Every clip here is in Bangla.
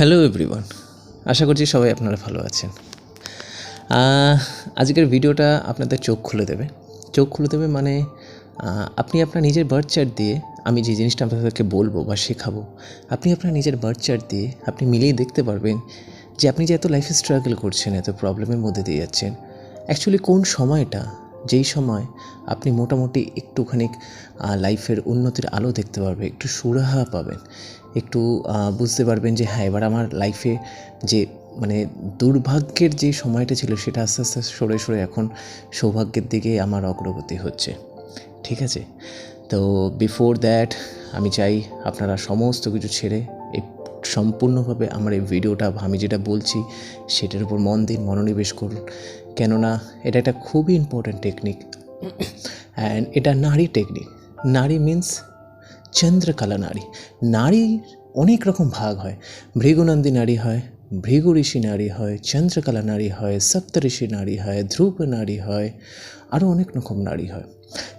হ্যালো এভরিওয়ান আশা করছি সবাই আপনারা ভালো আছেন। আজকের ভিডিওটা আপনাদের চোখ খুলে দেবে। চোখ খুলে দেবে মানে আপনি আপনার নিজের বার্থ চার্ট দিয়ে আমি যে জিনিসটা আপনাদেরকে বলব বা শেখাবো, আপনি আপনার নিজের বার্থ চার্ট দিয়ে আপনি মিলিয়ে দেখতে পারবেন যে আপনি যে এত লাইফে স্ট্রাগল করছেন, এত প্রবলেমের মধ্যে দিয়ে যাচ্ছেন। অ্যাকচুয়ালি কোন সময়টা যেই সময় আপনি মোটামুটি একটুখানি লাইফের উন্নতির আলো দেখতে পারবে, একটু সুরাহা পাবেন, একটু বুঝতে পারবেন যে হ্যাঁ এবার আমার লাইফে যে মানে দুর্ভাগ্যের যে সময়টা ছিল সেটা আস্তে আস্তে সরে সরে এখন সৌভাগ্যের দিকে আমার অগ্রগতি হচ্ছে, ঠিক আছে? তো বিফোর দ্যাট আমি চাই আপনারা সমস্ত কিছু ছেড়ে সম্পূর্ণভাবে আমার এই ভিডিওটা আমি যেটা বলছি, সেটার উপর মন দিন মনোনিবেশ করুন। কেননা এটা একটা খুবই ইম্পর্ট্যান্ট টেকনিক অ্যান্ড এটা নারী টেকনিক নারী মিন্স চন্দ্রকলা নারী। নারীর অনেক রকম ভাগ হয়। ভৃগুনন্দী নারী হয় ভৃগু ঋষি নারী হয়, চন্দ্রকলা নারী হয়, সপ্তঋষি নারী হয়, ধ্রুব নারী হয় আরও অনেক রকম নারী হয়।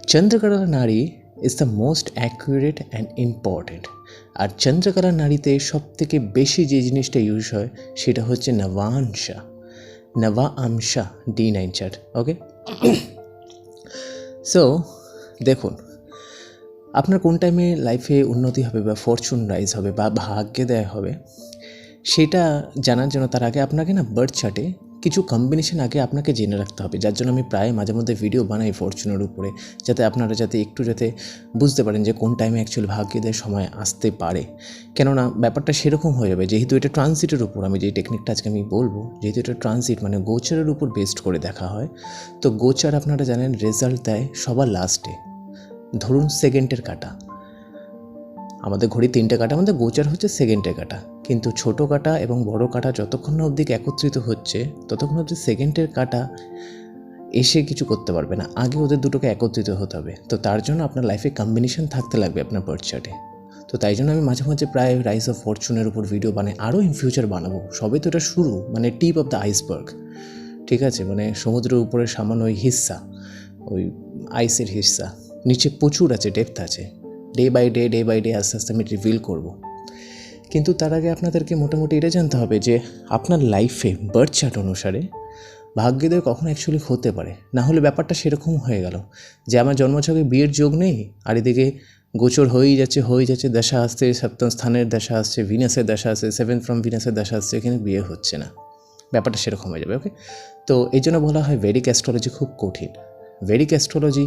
Chandrakala Nadi is the most accurate and important আর চন্দ্রকলা নারীতে সবথেকে বেশি যে জিনিসটা ইউজ হয়, সেটা হচ্ছে নবাংশা। নবা আমশা D nine chart okay so দেখুন, আপনার কোন টাইমে লাইফে উন্নতি হবে বা ফরচুন রাইজ হবে বা ভাগ্যে দেয় হবে, সেটা জানার জন্য তার আগে আপনাকে না বার্থ চার্টে কিছু কম্বিনেশন আগে আপনাকে জেনে রাখতে হবে, যার জন্য আমি প্রায় মাঝে মধ্যে ভিডিও বানাই ফরচুনের উপরে, যাতে আপনারা যাতে একটু যাতে বুঝতে পারেন যে কোন টাইমে অ্যাকচুয়ালি ভাগ্যদের সময় আসতে পারে। কেননা ব্যাপারটা সেরকম হয়ে যাবে, যেহেতু এটা ট্রানজিটের উপর, আমি যে টেকনিকটা আজকে আমি বলব, যেহেতু এটা ট্রানজিট মানে গোচারের উপর বেসড করে দেখা হয়, তো গোচার আপনারা জানেন রেজাল্ট দেয় সবার লাস্টে ধরুন সেকেন্ডের কাটা। আমাদের ঘড়ি তিনটে কাটা, আমাদের গোচার হচ্ছে সেকেন্ডের কাটা। কিন্তু ছোট কাটা এবং বড় কাটা যতক্ষণ না অবধি একত্রিত হচ্ছে, ততক্ষণ অবধি সেকেন্ডের কাটা এসে কিছু করতে পারবে না। আগে ওদের দুটোকে একত্রিত হতে হবে। তো তার জন্য আপনার লাইফে কম্বিনেশন থাকতে লাগবে আপনার বার্থ চার্টে তো তাই জন্য আমি মাঝে মাঝে প্রায় রাইস অফ ফরচুনের উপর ভিডিও বানাই, আরও ইন ফিউচার বানাবো। সবে তো এটা শুরু মানে টিপ অফ দ্য আইসবার্গ ঠিক আছে? মানে সমুদ্রের উপরে সামান্য ওই হিস্সা, ওই আইসের হিস্সা। নিচে প্রচুর আছে ডেপথ আছে। Day by day day by day আস্তে আস্তে আমি রিভিল করব। কিন্তু তার আগে আপনাদেরকে মোটামুটি এটা জানতে হবে যে আপনার লাইফে বার্থ চার্ট অনুসারে ভাগ্যদের কখন অ্যাকচুয়ালি হতে পারে। না হলে ব্যাপারটা সেরকম হয়ে গেল যে আমার জন্মছকে বিয়ের যোগ নেই, আর এদিকে গোচর হয়েই যাচ্ছে হয়েই যাচ্ছে, দশা আসছে, সপ্তম স্থানের দশা আসছে ভিনাসের দশা আসছে সেভেন ফ্রম ভিনাসের দশা আসছে, এখানে বিয়ে হচ্ছে না। ব্যাপারটা সেরকম হয়ে যাবে ওকে তো এই জন্য বলা হয় ভেরিক অ্যাস্ট্রোলজি খুব কঠিন। ভেরিক অ্যাস্ট্রোলজি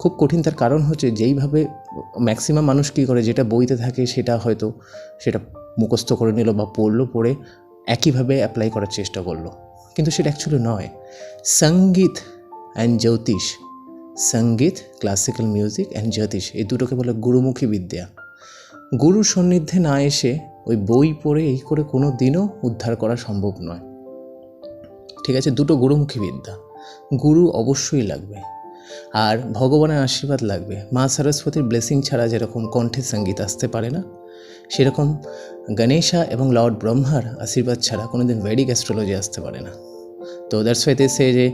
খুব কঠিন, তার কারণ হচ্ছে যেইভাবে ম্যাক্সিমাম মানুষ কী করে, যেটা বইতে থাকে সেটা হয়তো সেটা মুখস্থ করে নিল বা পড়ল, পড়ে একইভাবে অ্যাপ্লাই করার চেষ্টা করল। কিন্তু সেটা অ্যাকচুয়ালি নয়। সংগীত অ্যান্ড জ্যোতিষ, সংগীত ক্লাসিক্যাল মিউজিক অ্যান্ড জ্যোতিষ, এই দুটোকে বলে গুরুমুখী বিদ্যা। গুরু সান্নিধ্যে না এসে ওই বই পড়ে এই করে কোনো দিনও উদ্ধার করা সম্ভব নয়। ঠিক আছে, দুটো গুরুমুখী বিদ্যা। গুরু অবশ্যই লাগবে। আর ভগবানের আশীর্বাদ লাগবে। মা সরস্বতীর ব্লেসিং ছাড়া যেরকম কণ্ঠে সংগীত আসতে পারে না, সেরকম গণেশা এবং লর্ড ব্রহ্মার আশীর্বাদ ছাড়া কোনো দিন ভেডিক অ্যাস্ট্রোলজি আসতে পারে না। তো দ্যাটস ওয়াই সে যে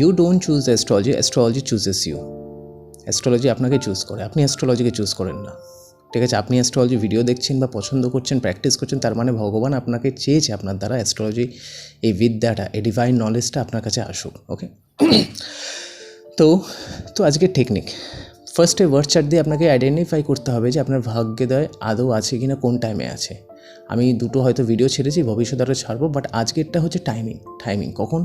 you don't choose astrology astrology chooses you astrology আপনাকে চুজ করে, আপনি অ্যাস্ট্রোলজিকে চুজ করেন না। ঠিক আছে, আপনি অ্যাস্ট্রোলজি ভিডিও দেখছেন বা পছন্দ করছেন প্র্যাকটিস করছেন, তার মানে ভগবান আপনাকে চেয়েছে আপনার দ্বারা অ্যাস্ট্রোলজি এই বিদ্যাটা, এই ডিভাইন নলেজটা আপনার কাছে আসুক ওকে তো তো আজকে টেকনিক ফার্স্টে ওয়ার্ড চার্ট দিয়ে আপনাকে আইডেন্টিফাই করতে হবে যে আপনার ভাগ্যোদয় আদৌ আছে কি না কোন টাইমে আছে। আমি দুটো হয়তো ভিডিও ছেড়েছি, ভবিষ্যতে আরও ছাড়বো বাট আজকেরটা হচ্ছে টাইমিং টাইমিং কখন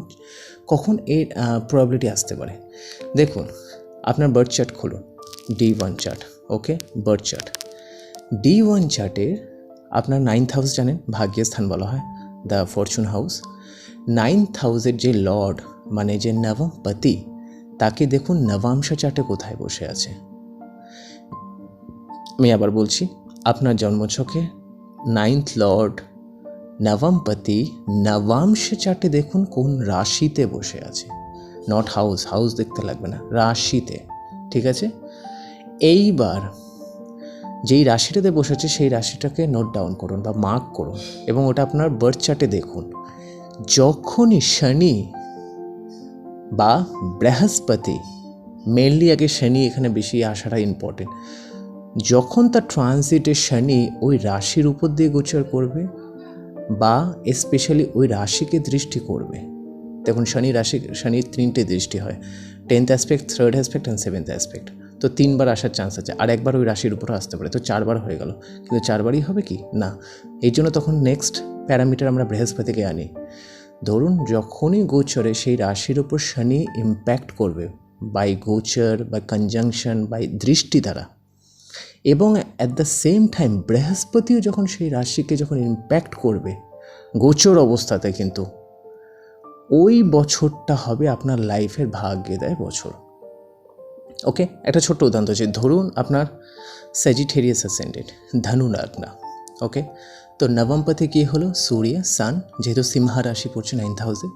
কখন এর প্রবাবিলিটি আসতে পারে? দেখুন, আপনার বার্থ চার্ট খুলুন। D one chart okay birth chart D one চার্টের আপনার নাইন্থ হাউস জানেন, ভাগ্যের স্থান বলা হয় দ্য ফরচুন হাউস নাইন্থ হাউসের যে লর্ড মানে যে নবমপতি তাকে দেখুন নবাংশ চার্টে কোথায় বসে আছে। আমি আবার বলছি, আপনার জন্মছকে নাইন্থ লর্ড নবমপতি নবাংশ চার্টে দেখুন কোন রাশিতে বসে আছে। নট হাউস হাউস দেখতে লাগবে না, রাশিতে, ঠিক আছে? এইবার যেই রাশিটাতে বসেছে সেই রাশিটাকে নোট ডাউন করুন বা মার্ক করুন এবং ওটা আপনার বার্থ চার্টে দেখুন। যখনই শনি বা বৃহস্পতি মেনলি আগে শনি, এখানে বেশি আসাটা ইম্পর্টেন্ট যখন তার ট্রানজিটে শনি ওই রাশির উপর দিয়ে গোচর করবে বা স্পেশালি ওই রাশিকে দৃষ্টি করবে। দেখুন, শনি রাশি, শনির তিনটে দৃষ্টি হয় tenth aspect third aspect and seventh aspect তো তিনবার আসার চান্স আছে, আর একবার ওই রাশির উপরে আসতে পারে, তো চারবার হয়ে গেল। কিন্তু চারবারই হবে কি? না। এই জন্য তখন নেক্সট প্যারামিটার আমরা বৃহস্পতিকে আনি। ধরুন যখনই গোচরে সেই রাশির ওপর শনি ইম্প্যাক্ট করবে বাই গোচর বাই কনজাংশন বাই দৃষ্টি দ্বারা। এবং অ্যাট দ্য সেম টাইম বৃহস্পতিও যখন সেই রাশিকে যখন ইম্প্যাক্ট করবে, গোচর অবস্থাতে কিন্তু ওই বছরটা হবে আপনার লাইফের ভাগ্যে দেয় বছর। ওকে একটা ছোট্ট উদাহরণ হচ্ছে ধরুন আপনার স্যাজিটেরিয়াস অ্যাসেন্ডেড ধনু লগ্না ওকে তো নবমপথে কী হলো? সূর্য সান যেহেতু সিংহা রাশি পড়ছে নাইন হাউসে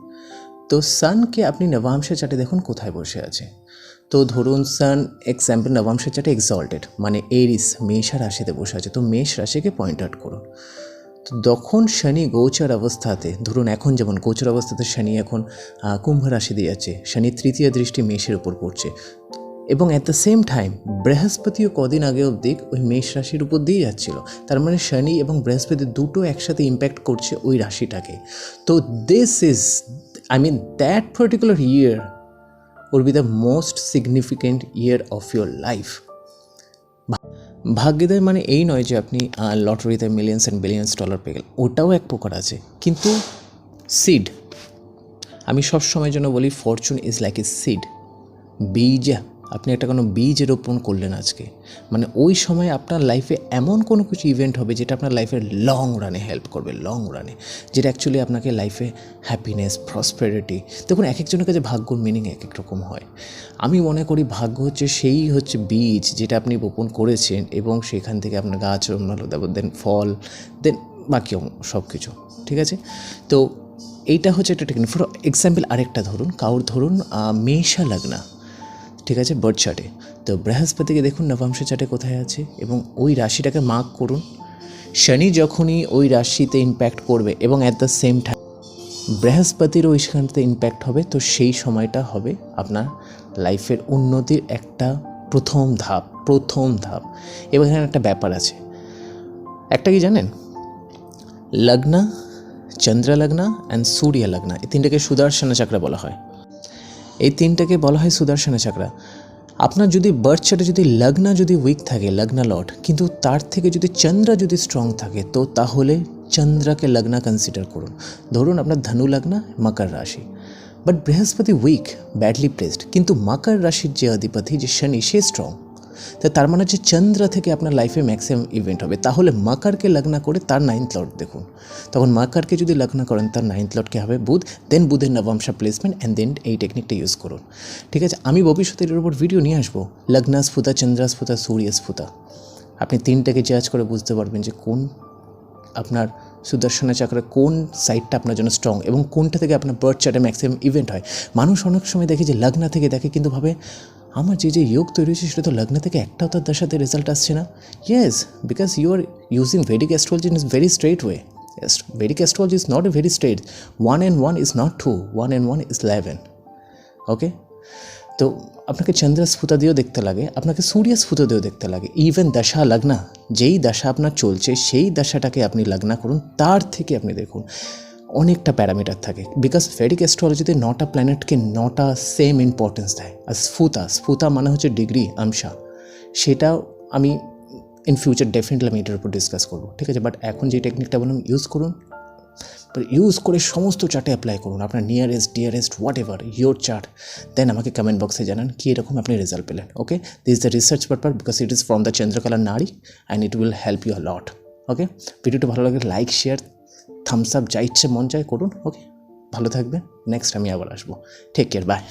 তো সানকে আপনি নবাংশের চাটে দেখুন, কোথায় বসে আছে? তো ধরুন সান এক্সাম্পল নবাংশের চাটে এক্সল্টেড মানে এরিস মেষা রাশিতে বসে আছে। তো মেষ রাশিকে পয়েন্ট আউট করুন। তো তখন শনি গোচর অবস্থাতে, ধরুন এখন যেমন গোচর অবস্থাতে শনি এখন কুম্ভ রাশি দিয়ে যাচ্ছে শনি তৃতীয় দৃষ্টি মেষের উপর পড়ছে। এবং অ্যাট দ্য সেম টাইম বৃহস্পতিও কদিন আগে অবধি ওই মেষ রাশির উপর দিয়ে যাচ্ছিল। তার মানে শনি এবং বৃহস্পতি দুটো একসাথে ইম্প্যাক্ট করছে ওই রাশিটাকে। তো this is I mean that particular year would be the most significant year of your life ভাগ্যদয় মানে এই নয় যে আপনি লটারিতে মিলিয়ন্স অ্যান্ড বিলিয়ন্স ডলার পেয়ে গেলেন। ওটাও এক প্রকার আছে। কিন্তু সিড আমি সব সময় জন্য বলি fortune is like a seed বীজ। আপনি একটা কোনো বীজ রোপণ করলেন আজকে মানে ওই সময় আপনার লাইফে এমন কোনো কিছু ইভেন্ট হবে যেটা আপনার লাইফের লং রানে হেল্প করবে লং রানে যেটা অ্যাকচুয়ালি আপনাকে লাইফে হ্যাপিনেস প্রসপেরিটি দেখুন এক একজনের কাছে ভাগ্যর মিনিং এক এক রকম হয়। আমি মনে করি ভাগ্য হচ্ছে সেই হচ্ছে বীজ যেটা আপনি বপন করেছেন এবং সেখান থেকে আপনার গাছ জন্মালো তারপর দেন ফল দেন বাকি সব কিছু ঠিক আছে? তো এইটা হচ্ছে একটা টেকনিক ফর এক্সাম্পল আরেকটা ধরুন কাউর ধরুন মেষা লাগনা ঠিক আছে বার্থ চার্টে তো বৃহস্পতিকে দেখুন নবাংশ চার্টে কোথায় আছে? এবং ওই রাশিটাকে মার্ক করুন। শনি যখনই ওই রাশিতে ইম্প্যাক্ট করবে এবং অ্যাট দ্য সেম টাইম বৃহস্পতির ওইখানতে ইম্প্যাক্ট হবে, তো সেই সময়টা হবে আপনার লাইফের উন্নতির একটা প্রথম ধাপ প্রথম ধাপ। এবং এখানে একটা ব্যাপার আছে। একটা কি জানেন? লগ্না, চন্দ্র লগ্না অ্যান্ড সূর্য লগ্না, এই তিনটাকে সুদর্শন চাকরা বলা হয়। এই তিনটাকে বলা হয় সুদর্শন চাকরা। আপনার যদি বার্থ চার্টে যদি লগ্না যদি উইক থাকে, লগ্না লট, কিন্তু তার থেকে যদি চন্দ্র যদি স্ট্রং থাকে, তো তাহলে চন্দ্রকে লগ্ন কনসিডার করুন। ধরুন আপনার ধনু লগ্ন, মকর রাশি। বাট বৃহস্পতি উইক ব্যাডলি প্লেসড কিন্তু মকর রাশির যে অধিপতি, যে শনি, সে স্ট্রং তা তার মানে হচ্ছে চন্দ্র থেকে আপনার লাইফে ম্যাক্সিমাম ইভেন্ট হবে। তাহলে মাকারকে লগ্না করে তার নাইন্থ লর্ড দেখুন। তখন মাকারকে যদি লগ্না করেন, তার নাইন্থ লর্ডকে হবে বুধ দেন বুধের নবংশা প্লেসমেন্ট অ্যান্ড দেন এই টেকনিকটা ইউজ করুন। ঠিক আছে? আমি ভবিষ্যতে এর উপর ভিডিও নিয়ে আসব। লগ্না স্ফুতা চন্দ্রা স্ফুতা স্ফুতা আপনি তিনটাকে জাজ করে বুঝতে পারবেন যে কোন আপনার সুদর্শনা চাকরা কোন সাইডটা আপনার জন্য স্ট্রং এবং কোনটা থেকে আপনার বার্থ চার্টে ম্যাক্সিমাম ইভেন্ট হয়। মানুষ অনেক সময় দেখে যে লগ্না থেকে দেখে কিন্তু ভাবে আমার যে যে যোগ তৈরি হয়েছে সেটা তো লগ্ন থেকে একটাও তার দশাতে রেজাল্ট আসছে না। Yes because you are using Vedic astrology in is very straight way Vedic astrology is not a very straight one and one is not two one and one is eleven okay তো আপনাকে চন্দ্র স্ফুতা দিয়েও দেখতে লাগে, আপনাকে সূর্য স্ফুতা দিয়েও দেখতে লাগে। ইভেন দশা লগ্না, যেই দশা আপনার চলছে, সেই দশাটাকে আপনি লগ্না করুন, তার থেকে আপনি দেখুন। অনেকটা প্যারামিটার থাকে। বিকজ ভেডিক অ্যাস্ট্রোলজিতে নটা প্ল্যানেটকে নটা সেম ইম্পর্টেন্স দেয়। আর স্ফুতা স্ফুতা মানে হচ্ছে ডিগ্রি আমসা সেটাও আমি ইন ফিউচার ডেফিনেটলি আমি এটার উপর ডিসকাস করব, ঠিক আছে? বাট এখন যে টেকনিকটা বললাম ইউজ করুন। ইউজ করে সমস্ত চার্টে অ্যাপ্লাই করুন। আপনার nearest dearest whatever your chart then আমাকে কমেন্ট বক্সে জানান, কী এরকম আপনি রেজাল্ট পেলেন okay this the research paper because it is from the Chandrakala Nadi and it will help you lot okay ভিডিওটা ভালো লাগে লাইক শেয়ার থামস আপ যা ইচ্ছে মন চায় করুন ওকে ভালো থাকবেন নেক্সট আমি আবার আসব। Take care bye